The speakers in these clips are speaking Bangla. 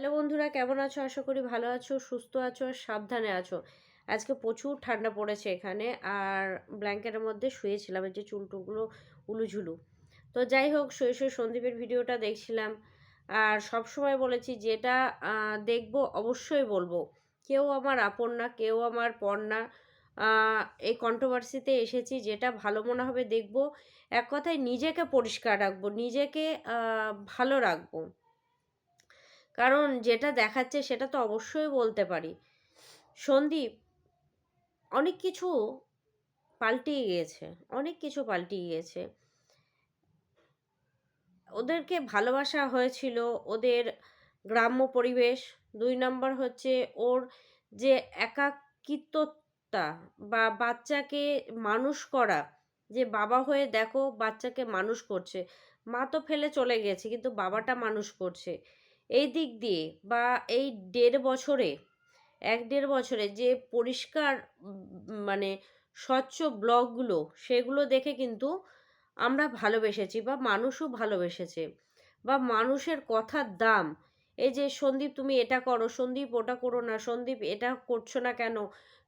হ্যালো বন্ধুরা, কেমন আছো? আশা করি ভালো আছো, সুস্থ আছো আর সাবধানে আছো। আজকে প্রচুর ঠান্ডা পড়েছে এখানে আর ব্ল্যাঙ্কেটের মধ্যে শুয়েছিলাম, এই যে চুলটুগুলো উলুঝুলু। তো যাই হোক, শুয়ে শুয়ে সন্দীপের ভিডিওটা দেখছিলাম আর সব সময় বলেছি যেটা দেখব অবশ্যই বলব। কেউ আমার আপন না, কেউ আমার পর না। এই কন্ট্রোভার্সিতে এসেছি, যেটা ভালো মনে হবে দেখব। এক কথায় নিজেকে পরিষ্কার রাখব, নিজেকে ভালো রাখব। কারণ যেটা দেখাচ্ছে সেটা তো অবশ্যই বলতে পারি। সন্দীপ, অনেক কিছু পাল্টিয়ে গিয়েছে, অনেক কিছু পাল্টিয়ে গিয়েছে। ওদেরকে ভালোবাসা হয়েছিল ওদের গ্রাম্য পরিবেশ। দুই নম্বর হচ্ছে ওর যে একাকিত্বতা বা বাচ্চাকে মানুষ করা, যে বাবা হয়ে দেখো বাচ্চাকে মানুষ করছে। মা তো ফেলে চলে গেছে, কিন্তু বাবাটা মানুষ করছে। এই দিক দিয়ে বা এই দেড় বছরে, এক দেড় বছরে যে পরিষ্কার মানে স্বচ্ছ ব্লগগুলো সেগুলো দেখে কিন্তু আমরা ভালোবেসেছি বা মানুষও ভালোবেসেছে বা মানুষের কথার দাম, এই যে সন্দীপ তুমি এটা করো, সন্দীপ ওটা করো না, সন্দীপ এটা করছ না কেন,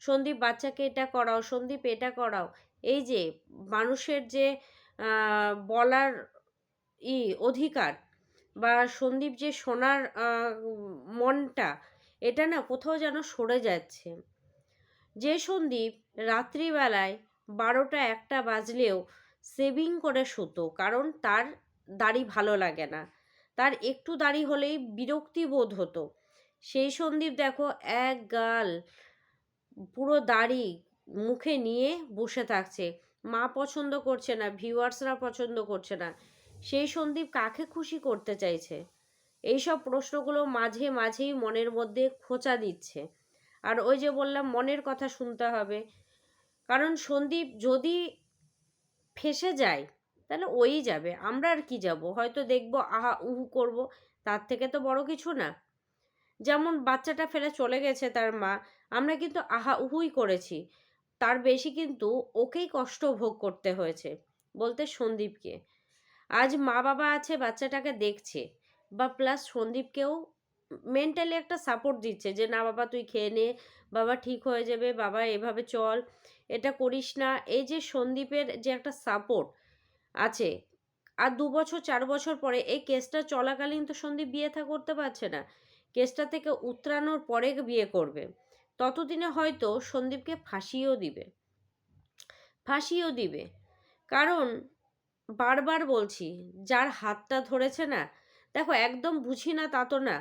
সন্দীপ বাচ্চাকে এটা করাও, সন্দীপ এটা করাও, এই যে মানুষের যে বলার ই অধিকার বা সন্দীপ যে আহ, মনটা এটা না কোথাও যেন সরে যাচ্ছে। যে সন্দীপ রাত্রিবেলায় বারোটা একটা বাজলেও সেভিং করে শুতো কারণ তার দাড়ি ভালো লাগে না। তার একটু দাড়ি হলেই বিরক্তি বোধ হতো। সেই সন্দীপ দেখো এক গাল পুরো দাড়ি মুখে নিয়ে বসে থাকছে। মা পছন্দ করছে না ভিউয়ার্সরা পছন্দ করছে না। সেই সন্দীপ কাকে খুশি করতে চাইছে? এইসব প্রশ্নগুলো মাঝে মাঝেই মনের মধ্যে খোঁচা দিচ্ছে। আর ওই যে বললাম, মনের কথা শুনতে হবে। কারণ সন্দীপ যদি ফেসে যায়, তাহলে ওই যাবে। আমরা আর কি যাব? হয়তো দেখব, আহা, উহু করব। তার থেকে তো বড় কিছু না। যেমন বাচ্চাটা ফেলে চলে গেছে তার মা, আমরা কিন্তু আহা, উহুই করেছি। তার বেশি কিন্তু ওকেই কষ্ট ভোগ করতে হয়েছে, বলতে সন্দীপকে। আজ মা বাবা আছে, বাচ্চাটাকে দেখছে বা প্লাস সন্দীপকেও মেন্টালি একটা সাপোর্ট দিচ্ছে যে, না বাবা, তুই খেয়ে নে, বাবা ঠিক হয়ে যাবে, বাবা এভাবে চল, এটা করিস না। এই যে সন্দীপের যে একটা সাপোর্ট আছে, আর দু বছর, চার বছর পরে এই কেসটা চলাকালীন তো সন্দীপ বিয়ে থা করতে পারছে না। কেসটা থেকে উতরানোর পরে বিয়ে করবে। ততদিনে হয়তো সন্দীপকে ফাঁসিয়েও দিবে। ফাঁসিয়েও দিবে। কারণ বারবার বলছি, যার হাতটা ধরেছে না, দেখো একদম বুঝি না তা তো না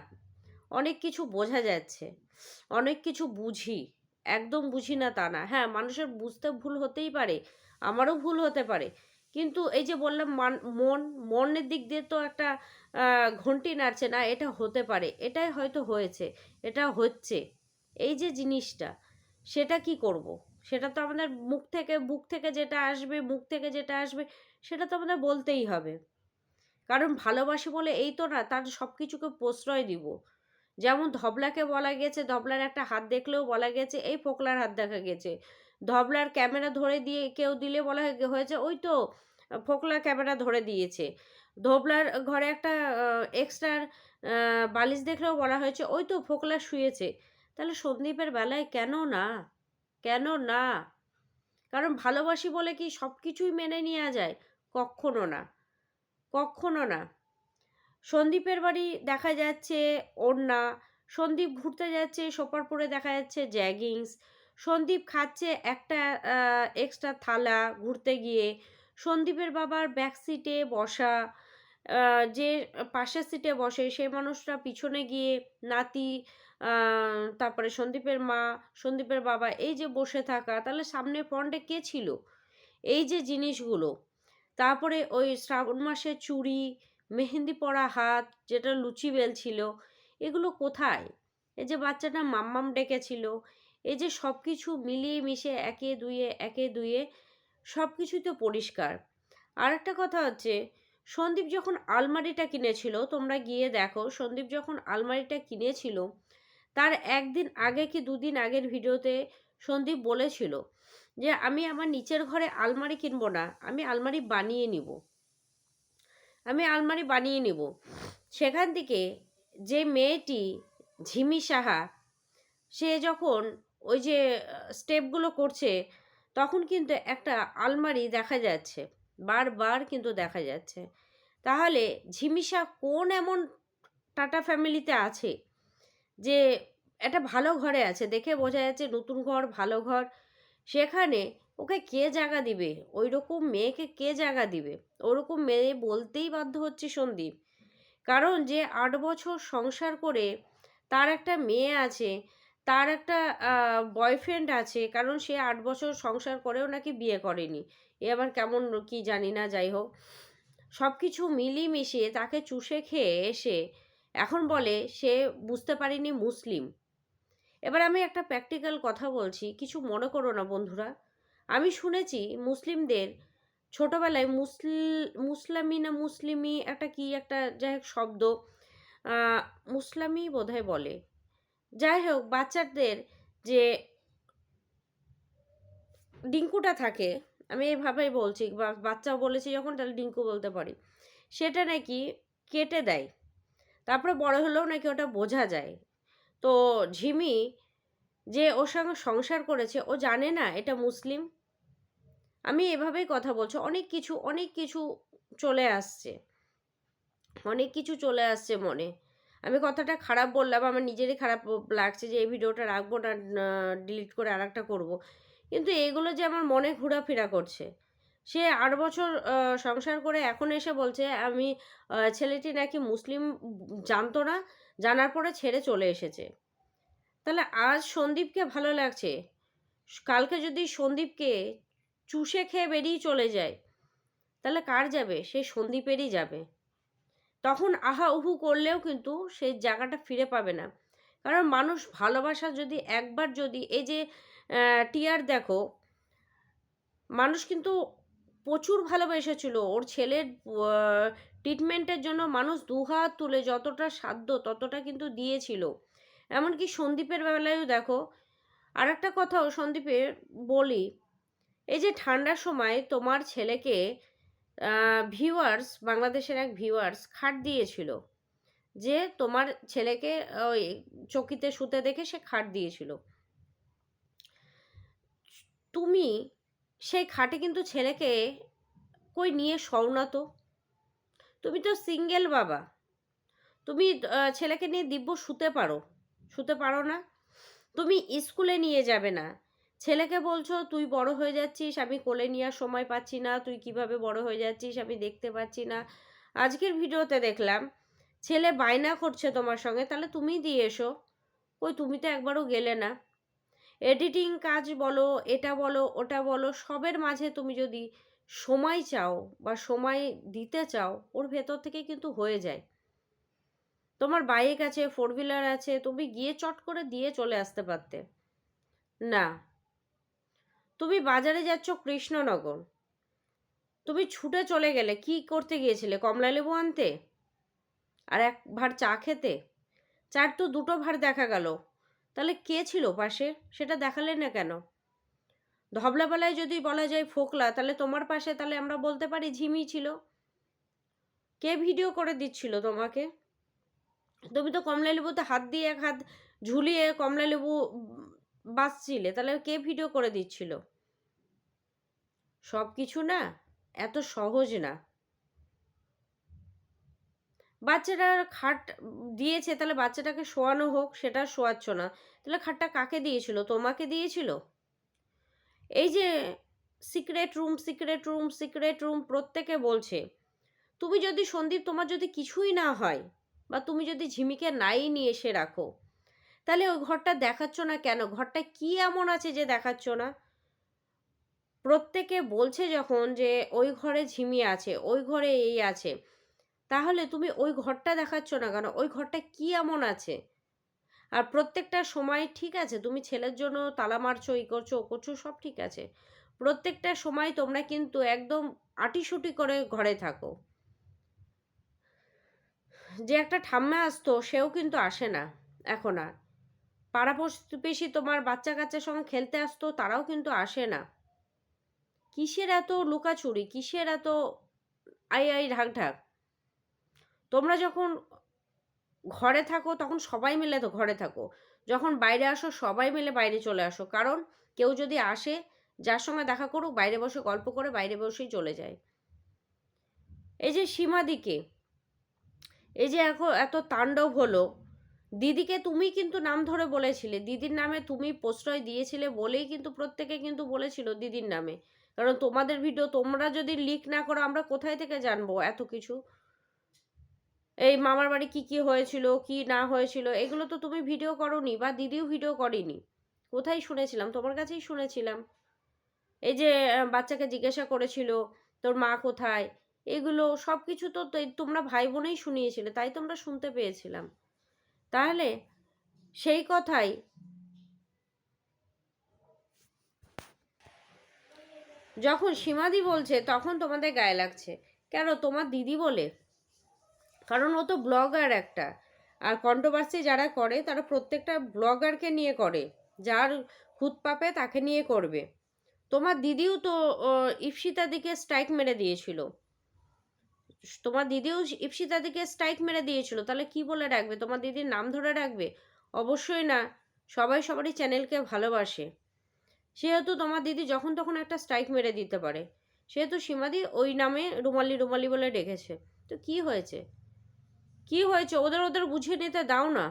অনেক কিছু বোঝা যাচ্ছে, অনেক কিছু বুঝি, একদম বুঝি না তা না হ্যাঁ মানুষের বুঝতে ভুল হতেই পারে, আমারও ভুল হতে পারে, কিন্তু এই যে বললাম মান, মন, মনের দিক দিয়ে তো একটা ঘন্টি নাড়ছে না, এটা হতে পারে, এটাই হয়তো হয়েছে, এটা হচ্ছে, এই যে জিনিসটা, সেটা কি করব। সেটা তো আমাদের মুখ থেকে, বুক থেকে যেটা আসবে, মুখ থেকে যেটা আসবে সেটা তো আমাদের বলতেই হবে। কারণ ভালোবাসি বলে এই তো না, তার সব কিছুকে প্রশ্রয় দিব। যেমন ধবলাকে বলা গেছে, ধবলার একটা হাত দেখলেও বলা গেছে, এই ফোকলার হাত দেখা গেছে। ধবলার ক্যামেরা ধরে দিয়ে কেউ দিলে বলা হয়ে- হয়েছে, ওই তো ফোকলার ক্যামেরা ধরে দিয়েছে। ধবলার ঘরে একটা এক্সট্রা বালিশ দেখলেও বলা হয়েছে, ওই তো ফোকলা শুয়েছে। তাহলে সন্দীপের বেলায় কেন না? কেন না? কারণ ভালোবাসি বলে কি সব কিছুই মেনে নেওয়া যায়? কখনো না কখনো না। সন্দীপের বাড়ি দেখা যাচ্ছে ওড়না, সন্দীপ ঘুরতে যাচ্ছে সোপারপুরে দেখা যাচ্ছে জ্যাগিংস, সন্দীপ খাচ্ছে একটা এক্সট্রা থালা ঘুরতে গিয়ে, সন্দীপের বাবার ব্যাক সিটে বসা যে পাশের সিটে বসে সেই মানুষটা পিছনে গিয়ে নাতি তারপরে সন্দীপের মা, সন্দীপের বাবা, এই যে বসে থাকা, তাহলে সামনে ফ্রন্টে কে ছিল? এই যে জিনিসগুলো তারপরে ওই শ্রাবণ মাসে চুড়ি, মেহেন্দি পরা হাত, যেটা লুচি বেল ছিল, এগুলো কোথায়? এই যে বাচ্চাটা মাম্মাম ডেকেছিল, এই যে সব কিছু মিলিয়ে মিশে একে দুয়ে একে দুয়ে সব কিছুই তো পরিষ্কার। আর একটা কথা হচ্ছে, সন্দীপ যখন আলমারিটা কিনেছিল, তোমরা গিয়ে দেখো, সন্দীপ যখন আলমারিটা কিনেছিল, তার একদিন আগে কি দুদিন আগের ভিডিওতে সন্দীপ বলেছিল যে, আমি আমার নিচের ঘরে আলমারি কিনবো না, আমি আলমারি বানিয়ে নিব। আমি আলমারি বানিয়ে নিব। সেখান থেকে যে মেয়েটি, ঝিমি সাহা, সে যখন ওই যে স্টেপগুলো করছে, তখন কিন্তু একটা আলমারি দেখা যাচ্ছে, বারবার কিন্তু দেখা যাচ্ছে। তাহলে ঝিমিশা কোন এমন টাটা ফ্যামিলিতে আছে যে একটা ভালো ঘরে আছে। দেখে বোঝা যাচ্ছে নতুন ঘর, ভালো ঘর। সেখানে ওকে কে জায়গা দিবে? ওই রকম মেয়েকে কে জায়গা দিবে? ওরকম মেয়ে বলতেই বাধ্য হচ্ছে সন্দীপ। কারণ যে আট বছর সংসার করে তার একটা মেয়ে আছে, তার একটা বয়ফ্রেন্ড আছে, কারণ সে আট বছর সংসার করেও নাকি বিয়ে করেনি। এ আবার কেমন কি জানি না, যাই হোক। সব কিছু মিলিয়ে তাকে চুষে খেয়ে এসে এখন বলে সে বুঝতে পারিনি মুসলিম। এবার আমি একটা প্র্যাকটিক্যাল কথা বলছি, কিছু মনে করো না বন্ধুরা। আমি শুনেছি মুসলিমদের ছোটোবেলায় মুসল, মুসলামি না মুসলিমি একটা কি একটা যাই হোক শব্দ মুসলামি বোধহয় বলে। যাই হোক, বাচ্চাদের যে ডিঙ্কুটা থাকে, আমি এইভাবেই বলছি বাচ্চা বলেছি যখন, তাহলে ডিঙ্কু বলতে পারি। সেটা নাকি কেটে দেয়। তারপরে বড় হলেও নাকি ওটা বোঝা যায়। তো ঝিমি যে ওর সঙ্গে সংসার করেছে, ও জানে না এটা মুসলিম? আমি এভাবেই কথা বলছি, অনেক কিছু অনেক কিছু চলে আসছে। অনেক কিছু চলে আসছে মনে। আমি কথাটা খারাপ বললাম, আমার নিজেরই খারাপ লাগছে যে এই ভিডিওটা রাখব না ডিলিট করে আর একটা করব। কিন্তু এগুলো যে আমার মনে ঘোরাফেরা করছে। সে আট বছর সংসার করে এখন এসে বলছে, আমি ছেলেটি নাকি মুসলিম, জানতো না, জানার পরে ছেড়ে চলে এসেছে। তাহলে আজ সন্দীপকে ভালো লাগছে? কালকে যদি সন্দীপকে চুষে খেয়ে বেরিয়ে চলে যায়, তাহলে কার যাবে? সে সন্দীপেরই যাবে। তখন আহা উহু করলেও কিন্তু সেই জায়গাটা ফিরে পাবে না। কারণ মানুষ ভালোবাসা যদি একবার যদি, এই যে টিয়ার দেখো, মানুষ কিন্তু প্রচুর ভালোবেসেছিল। ওর ছেলের ট্রিটমেন্টের জন্য মানুষ দুহাত তুলে যতটা সাধ্য ততটা কিন্তু দিয়েছিল। এমনকি সন্দীপের বেলায়ও দেখো আর একটা কথাও সন্দীপের বলি, এই যে ঠান্ডার সময় তোমার ছেলেকে ভিউয়ার্স বাংলাদেশের এক ভিউয়ার্স খাট দিয়েছিল। যে তোমার ছেলেকে ওই চকিতে শুতে দেখে সে খাট দিয়েছিল। তুমি সেই খাটে কিন্তু ছেলেকে কই নিয়ে শও না তো? তুমি তো সিঙ্গেল বাবা। তুমি ছেলেকে নিয়ে দিব্য শুতে পারো। শুতে পারো না? তুমি স্কুলে নিয়ে যাবে না। ছেলেকে বলছো, তুই বড় হয়ে যাচ্ছিস, আমি কোলে নেওয়ার সময় পাচ্ছি না। তুই কীভাবে বড় হয়ে যাচ্ছিস, আমি দেখতে পাচ্ছি না। আজকের ভিডিওতে দেখলাম, ছেলে বায়না করছে তোমার সঙ্গে, তাহলে তুমি দিয়ে এসো। ওই তুমি তো একবারও গেলে না। এডিটিং কাজ বলো, এটা বলো, ওটা বলো, সবের মাঝে তুমি যদি সময় চাও বা সময় দিতে চাও, ওর ভেতর থেকে কিন্তু হয়ে যায়। তোমার বাইক আছে ফোর হুইলার আছে, তুমি গিয়ে চট করে দিয়ে চলে আসতে পারতে। না। তুমি বাজারে যাচ্ছ কৃষ্ণনগর। তুমি ছুটে চলে গেলে, কি করতে গিয়েছিলে? কমলা লেবু আনতে? আর এক ভার চা খেতে? চার তো দুটো ভার দেখা গেল। তাহলে কে ছিল পাশে? সেটা দেখালে না কেন? ধবলাবেলায় যদি বলা যায় ফোকলা, তাহলে তোমার পাশে তাহলে আমরা বলতে পারি ঝিমি ছিল। কে ভিডিও করে দিচ্ছিল তোমাকে? তুমি তো কমলা লেবুতে হাত দিয়ে এক হাত ঝুলিয়ে কমলা লেবু বাঁচছিলে, তাহলে কে ভিডিও করে দিচ্ছিল? সব কিছু না, এত সহজ না। বাচ্চাটা খাট দিয়েছে, তাহলে বাচ্চাটাকে শোয়ানো হোক, সেটা শোয়াচ্ছ না। তাহলে খাটটা কাকে দিয়েছিল? তোমাকে দিয়েছিল? এই যে secret room secret room secret room প্রত্যেকে বলছে, তুমি যদি, সন্দীপ, তোমার যদি কিছুই না হয় বা তুমি যদি ঝিমিকে নাই নিয়ে এসে রাখো, তাহলে ওই ঘরটা দেখাচ্ছ না কেন? ঘরটা কি এমন আছে যে দেখাচ্ছ না? প্রত্যেকে বলছে যখন যে, ওই ঘরে ঝিমি আছে, ওই ঘরে এই আছে। তাহলে তুমি ওই ঘরটা দেখাচ্ছ না কেন? ওই ঘরটা কি এমন আছে? আর প্রত্যেকটা সময় ঠিক আছে? তুমি ছেলের জন্য তালা মারছো, ই করছ, ও করছ, সব ঠিক আছে। প্রত্যেকটা সময় তোমরা কিন্তু একদম আটিসুটি করে ঘরে থাকো। যে একটা ঠাম্মা আসতো, সেও কিন্তু আসে না, এখন আর। পাড়া তোমার বাচ্চা কাচ্চার সঙ্গে খেলতে আসতো, তারাও কিন্তু আসে না। কিসের এত লুকাচুরি কিসের এত আই আই ঢাক ঢাক? তোমরা যখন ঘরে থাকো, তখন সবাই মিলে তো ঘরে থাকো। যখন বাইরে আসো, সবাই মিলে বাইরে চলে আসো। কারণ কেউ যদি আসে, যার সঙ্গে দেখা করুক, বাইরে বসে গল্প করে বাইরে বসেই চলে যায়। এই যে সীমাদিকে এই যে এখন এত তাণ্ডব হলো। দিদিকে তুমি কিন্তু নাম ধরে বলেছিলে। দিদির নামে তুমি প্রশ্রয় দিয়েছিলে বলেই কিন্তু প্রত্যেকে কিন্তু বলেছিল দিদির নামে। কারণ তোমাদের ভিডিও তোমরা যদি লিক না করো, আমরা কোথায় থেকে জানব এত কিছু? এই মামার বাড়ি কি কি হয়েছিল, কি না হয়েছিল, এগুলো তো তুমি ভিডিও করনি বা দিদিও ভিডিও করেনি। কোথায় শুনেছিলাম? তোমার কাছেই শুনেছিলাম। এই যে বাচ্চাকে জিজ্ঞাসা করেছিল, তোর মা কোথায়? এগুলো সব কিছু তো, তোমরা ভাই বোনেই শুনিয়েছিলে, তাই তোমরা শুনতে পেয়েছিলাম। তাহলে সেই কথাই যখন সীমাদি বলছে, তখন তোমাদের গায়ে লাগছে। কেন? তোমার দিদি বলে। কারণ ও তো ব্লগার একটা। আর কন্ট্রোভার্সি যারা করে, তারা প্রত্যেকটা ব্লগারকে নিয়ে করে। যার খুদ পাপে তাকে নিয়ে করবে। তোমার দিদিও তো ইপসিতা দিকে স্ট্রাইক মেরে দিয়েছিল। তোমার দিদিও ইপসিতা দিকে স্ট্রাইক মেরে দিয়েছিল। তাহলে কি বলে রাখবে? তোমার দিদির নাম ধরে রাখবে? অবশ্যই না। সবাই সবারই চ্যানেলকে ভালোবাসে। সেহেতু তোমার দিদি যখন তখন একটা স্ট্রাইক মেরে দিতে পারে। সেহেতু সীমাদি ওই নামে রুমালি রুমালি বলে ডেকেছে। তো কি হয়েছে? কি হয়েছে? ওদের ওদের বুঝিয়ে নিতে দাও না।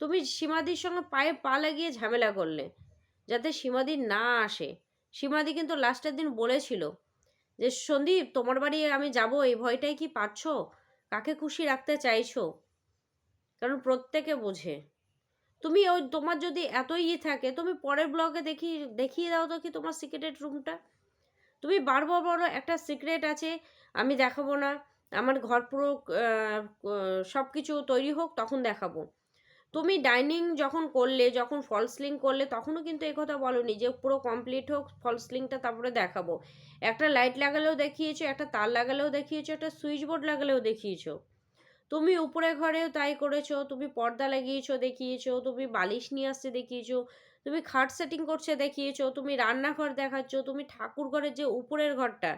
তুমি সীমাদির সঙ্গে পায়ে পা লাগিয়ে ঝামেলা করলে, যাতে সীমাদি না আসে। সীমাদি কিন্তু লাস্টের দিন বলেছিল যে, সন্দীপ, তোমার বাড়ি আমি যাব, এই ভয়টাই কি পাচ্ছ? কাকে খুশি রাখতে চাইছো? কারণ প্রত্যেকে বোঝে। তুমি ওই, তোমার যদি এতই ই থাকে, তুমি পরের ব্লগে দেখি, দেখিয়ে দাও তো কি তোমার সিক্রেটেড রুমটা তুমি বারবার বড় একটা সিক্রেট আছে, আমি দেখাবো না। আমার ঘর পুরো সব কিছু তৈরি হোক তখন দেখাবো। তুমি ডাইনিং যখন করলে, যখন ফলস লিঙ্ক করলে, তখনও কিন্তু এই কথা বলনি যে পুরো কমপ্লিট হোক ফলস লিঙ্কটা তারপরে দেখাবো। একটা লাইট লাগালেও দেখিয়েছো, একটা তার লাগালেও দেখিয়েছো, একটা সুইচ বোর্ড লাগালেও দেখিয়েছো। তুমি উপরে ঘরেও তাই করেছ, তুমি পর্দা লাগিয়েছো, দেখিয়েছো, তুমি বালিশ নিয়ে আসতে দেখিয়েছো, তুমি খাট সেটিং করছে দেখিয়েছো, তুমি রান্নাঘর দেখাচ্ছ, তুমি ঠাকুর ঘরের যে উপরের ঘরটা,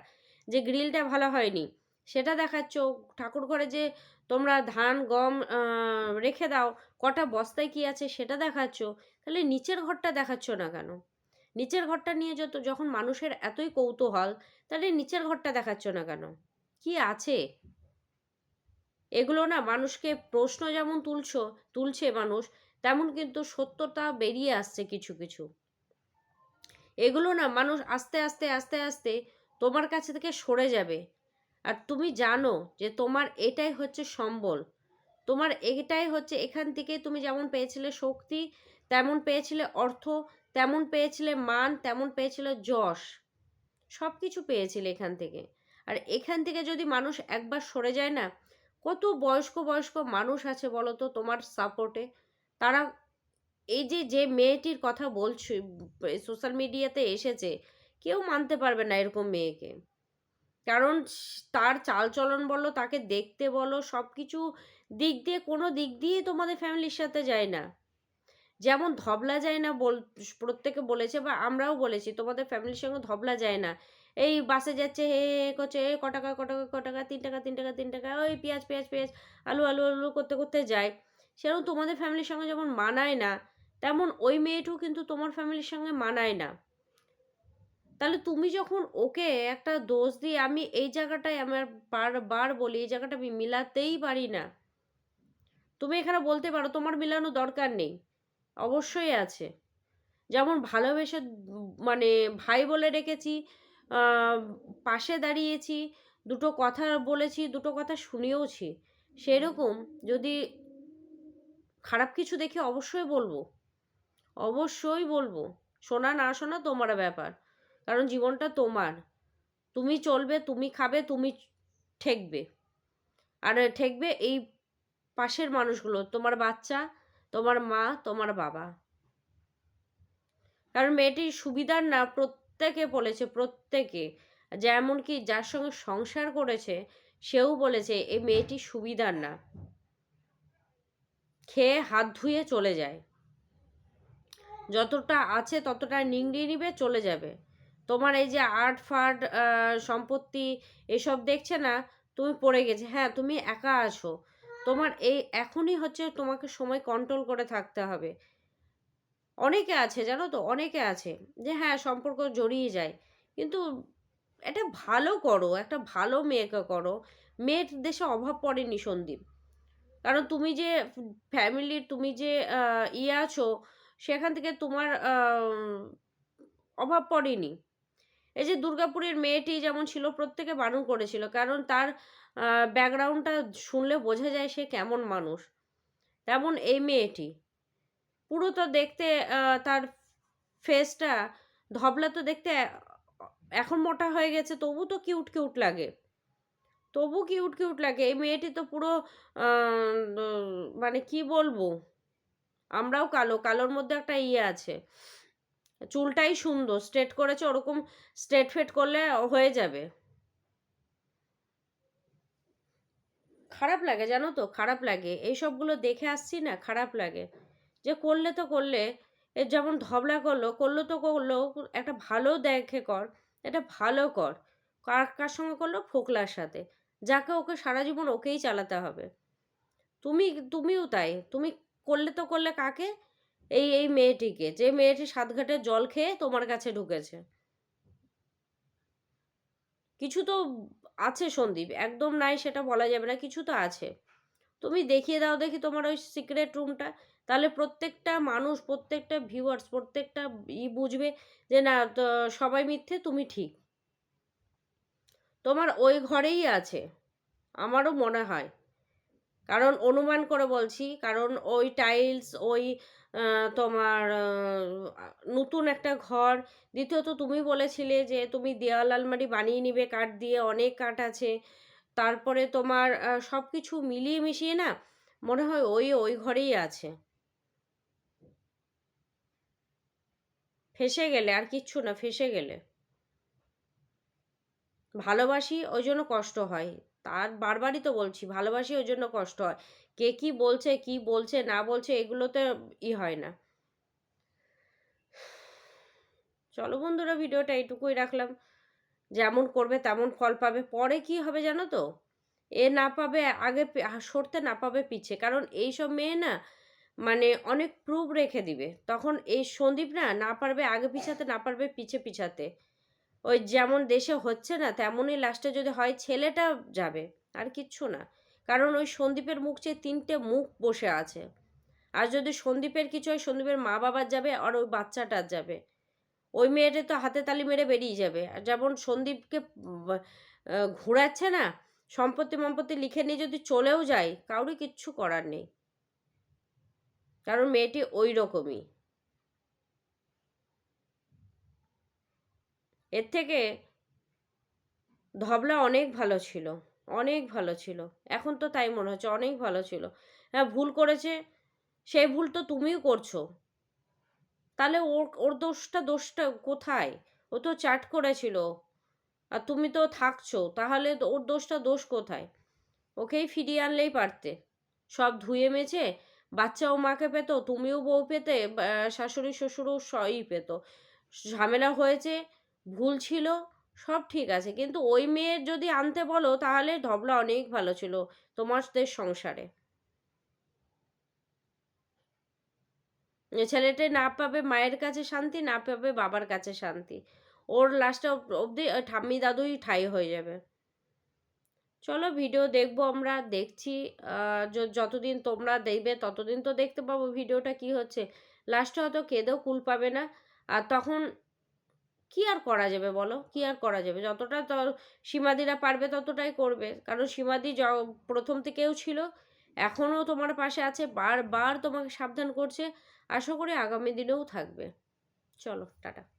যে গ্রিলটা ভালো হয়নি সেটা দেখাচ্ছ। ঠাকুর ঘরে যে তোমরা ধান, গম রেখে দাও, কটা বস্তায় কি আছে সেটা দেখাচ্ছ। তাহলে নিচের ঘরটা দেখাচ্ছ না কেন? নিচের ঘরটা নিয়ে যত, যখন মানুষের এতই কৌতূহল, তাহলে নিচের ঘরটা দেখাচ্ছ না কেন? কি আছে? এগুলো না মানুষকে প্রশ্ন যেমন তুলছো, তুলছে মানুষ, তেমন কিন্তু সত্যতা বেরিয়ে আসছে কিছু কিছু। এগুলো না মানুষ আস্তে আস্তে আস্তে আস্তে তোমার কাছে থেকে সরে যাবে। আর তুমি জানো যে তোমার এটাই হচ্ছে সম্বল। তোমার এটাই হচ্ছে এখান থেকে তুমি যেমন পেয়েছিলে শক্তি, তেমন পেয়েছিলে অর্থ, তেমন পেয়েছিলে মান, তেমন পেয়েছিলে যশ। সব কিছু পেয়েছিলে এখান থেকে। আর এখান থেকে যদি মানুষ একবার সরে যায় না, কত বয়স্ক বয়স্ক মানুষ আছে বলো তো তোমার সাপোর্টে তারা এই যে যে মেয়েটির কথা বলছো সোশ্যাল মিডিয়াতে এসেছে, কেউ মানতে পারবে না এরকম মেয়েকে। কারণ তার চালচলন বলো, তাকে দেখতে বলো সব কিছু দিক দিয়ে, কোনো দিক দিয়ে তোমাদের ফ্যামিলির সাথে যায় না। যেমন ধবলা যায় না বল, প্রত্যেকে বলেছে বা আমরাও বলেছি, তোমাদের ফ্যামিলির সঙ্গে ধবলা যায় না। এই বাসে যাচ্ছে, হে হে হে করছে এ ক টাকা ক টাকা ক টাকা, তিন টাকা তিন টাকা তিন টাকা, ওই পেঁয়াজ পেঁয়াজ পেঁয়াজ, আলু আলু আলু করতে করতে যায়। সেরকম তোমাদের ফ্যামিলির সঙ্গে যেমন মানায় না, তেমন ওই মেয়েটিও কিন্তু তোমার ফ্যামিলির সঙ্গে মানায় না। তাহলে তুমি যখন ওকে একটা দোষ দিয়ে, আমি এই জায়গাটায় আমার বারবার বলি, এই জায়গাটা আমি মিলাতেই পারি না। তুমি এখানে বলতে পারো, তোমার মিলানো দরকার নেই। অবশ্যই আছে। যেমন ভালোবেসে মানে ভাই বলে রেখেছি পাশে দাঁড়িয়েছি, দুটো কথা বলেছি, দুটো কথা শুনিয়েওছি সেরকম যদি খারাপ কিছু দেখে অবশ্যই বলব। অবশ্যই বলব। শোনা না শোনা তোমার ব্যাপার। কারণ জীবনটা তোমার। তুমি চলবে, তুমি খাবে, তুমি ঠেকবে। আর ঠেকবে এই পাশের মানুষগুলো, তোমার বাচ্চা, তোমার মা, তোমার বাবা। কারণ মেয়েটির সুবিধার না, প্রত্যেকে বলেছে, প্রত্যেকে। যেমন কি যার সঙ্গে সংসার করেছে, সেও বলেছে, এই মেয়েটি সুবিধার না। খেয়ে হাত ধুয়ে চলে যায়। যতটা আছে ততটা নিংড়িয়ে নিবে, চলে যাবে। তোমার এই যে আর্ট ফার্ট সম্পত্তি এসব দেখছে না, তুমি পড়ে গেছে। হ্যাঁ তুমি একা আছো। তোমার এই এখনই হচ্ছে তোমাকে সময় কন্ট্রোল করে থাকতে হবে। অনেকে আছে, জানো তো? অনেকে আছে যে হ্যাঁ সম্পর্ক জড়িয়ে যায়। কিন্তু এটা ভালো করো, একটা ভালো মেয়েকে করো। মেয়ের দেশে অভাব পড়েনি সন্দীপ। কারণ তুমি যে ফ্যামিলির তুমি যে ইয়ে আছো, সেখান থেকে তোমার অভাব পড়েনি। এই যে দুর্গাপুরের মেয়েটি যেমন ছিল, প্রত্যেকে বারণ করেছিল। কারণ তার ব্যাকগ্রাউন্ডটা শুনলে বোঝা যায় সে কেমন মানুষ। তেমন এই মেয়েটি। পুরো তো দেখতে তার ফেসটা ধবলা তো দেখতে এখন মোটা হয়ে গেছে, তবু তো কিউট কিউট লাগে। তবু কিউট কিউট লাগে। এই মেয়েটি তো পুরো মানে কি বলব? আমরাও কালো। কালোর মধ্যে একটা ইয়ে আছে। চুলটাই সুন্দর স্ট্রেট করেছে, ওরকম স্ট্রেট ফেট করলে হয়ে যাবে। খারাপ লাগে, জানো তো? খারাপ লাগে। এই সবগুলো দেখে আসছি না, খারাপ লাগে। যে করলে তো করলে, এ যেমন ধবলা করল করল তো করল, একটা ভালো দেখে কর, এটা ভালো কর। কার কার সঙ্গে করল? ফোকলার সাথে। যাকে ওকে সারা জীবন ওকেই চালাতে হবে। তুমি, তুমিও তাই। তুমি করলে তো করলে কাকে? এই এই মেয়েটিকে। যে মেয়েটি সাতঘাটের জল খেয়ে তোমার কাছে ঢুকেছে। কিছু তো আছে সন্দীপ। একদম নাই সেটা বলা যাবে না। কিছু তো আছে। তুমি দেখিয়ে দাও দেখি তোমার ওই সিক্রেট রুমটা তাহলে প্রত্যেকটা মানুষ, প্রত্যেকটা ভিউয়ার্স প্রত্যেকটা ই বুঝবে যে না সবাই মিথ্যে, তুমি ঠিক। তোমার ওই ঘরেই আছে, আমারও মনে হয়। কারণ অনুমান করে বলছি, কারণ ওই টাইলস ওই তোমার নতুন একটা ঘর। দ্বিতীয়ত তুমি বলেছিলে যে তুমি দেওয়াল আলমারি বানিয়ে নিবে, কাঠ দিয়ে অনেক কাঠ আছে। তারপরে তোমার সব কিছু মিলিয়ে মিশিয়ে না মনে হয় ওই ওই ঘরেই আছে। ফেসে গেলে, আর কিচ্ছু না, ফেসে গেলে। ভালোবাসি, ওই জন্য কষ্ট হয়। তার বারবারই তো বলছি, ভালোবাসি ওই জন্য কষ্ট হয়। কে কি বলছে কি বলছে, না বলছে, এগুলোতে ই হয় না। চলো বন্ধুরা, ভিডিওটা এইটুকুই রাখলাম। যেমন করবে তেমন ফল পাবে। পরে কি হবে জানো তো? এ না পাবে, আগে সরতে না পাবে পিছে। কারণ এই সব মেয়ে না মানে অনেক প্রুফ রেখে দিবে। তখন এই সন্দীপ না না পারবে, আগে পিছাতে, না পারবে পিছে পিছাতে। ওই যেমন দেশে হচ্ছে না, তেমনই লাস্টে যদি হয় ছেলেটা যাবে, আর কিচ্ছু না। কারণ ওই সন্দীপের মুখ চেয়ে তিনটে মুখ বসে আছে। আর যদি সন্দীপের কিছু হয়, সন্দীপের মা বাবার যাবে আর ওই বাচ্চাটার যাবে। ওই মেয়েটা তো হাতে তালি মেরে বেরিয়ে যাবে। আর যেমন সন্দীপকে ঘোরাচ্ছে না, সম্পত্তি মম্পত্তি লিখে নিয়ে যদি চলেও যায়, কাউরই কিচ্ছু করার নেই। কারণ মেয়েটি ওই রকমই। এর থেকে ধবলা অনেক ভালো ছিল, অনেক ভালো ছিল। এখন তো তাই মনে হচ্ছে অনেক ভালো ছিল। হ্যাঁ ভুল করেছে, সেই ভুল তো তুমিও করছ। তাহলে ওর ওর দোষটা দোষটা কোথায়? ও তো চ্যাট করেছিল, আর তুমি তো থাকছো, তাহলে ওর দোষটা, দোষ কোথায়? ওকেই ফিরিয়ে আনলেই পারতে। সব ধুয়ে মেছে বাচ্চাও মাকে পেত, তুমিও বউ পেতে শাশুড়ি, শ্বশুরও সবই পেত। ঝামেলা হয়েছে ভুল ছিল, সব ঠিক আছে। কিন্তু ওই মেয়ের যদি আনতে বলো, তাহলে ধবলা অনেক ভালো ছিল তোমাদের সংসারে। ছেলেটা না পাবে মায়ের কাছে শান্তি, না পাবে বাবার কাছে শান্তি। ওর লাস্টে অবধি ঠাম্মি দাদুই ঠাই হয়ে যাবে। চলো ভিডিও দেখব আমরা, দেখছি। যতদিন তোমরা দেখবে, ততদিন তো দেখতে পাবো ভিডিওটা কি হচ্ছে। লাস্টে হয়তো কেঁদেও কুল পাবে না। আর তখন কি আর করা যাবে বলো? কি আর করা যাবে? যতটা সীমাদিরা পারবে ততটাই করবে। কারণ সীমাদি য- প্রথম থেকেও ছিল, এখনও তোমার পাশে আছে, বারবার তোমাকে সাবধান করছে। আশা করি আগামী দিনেও থাকবে। চলো, টাটা।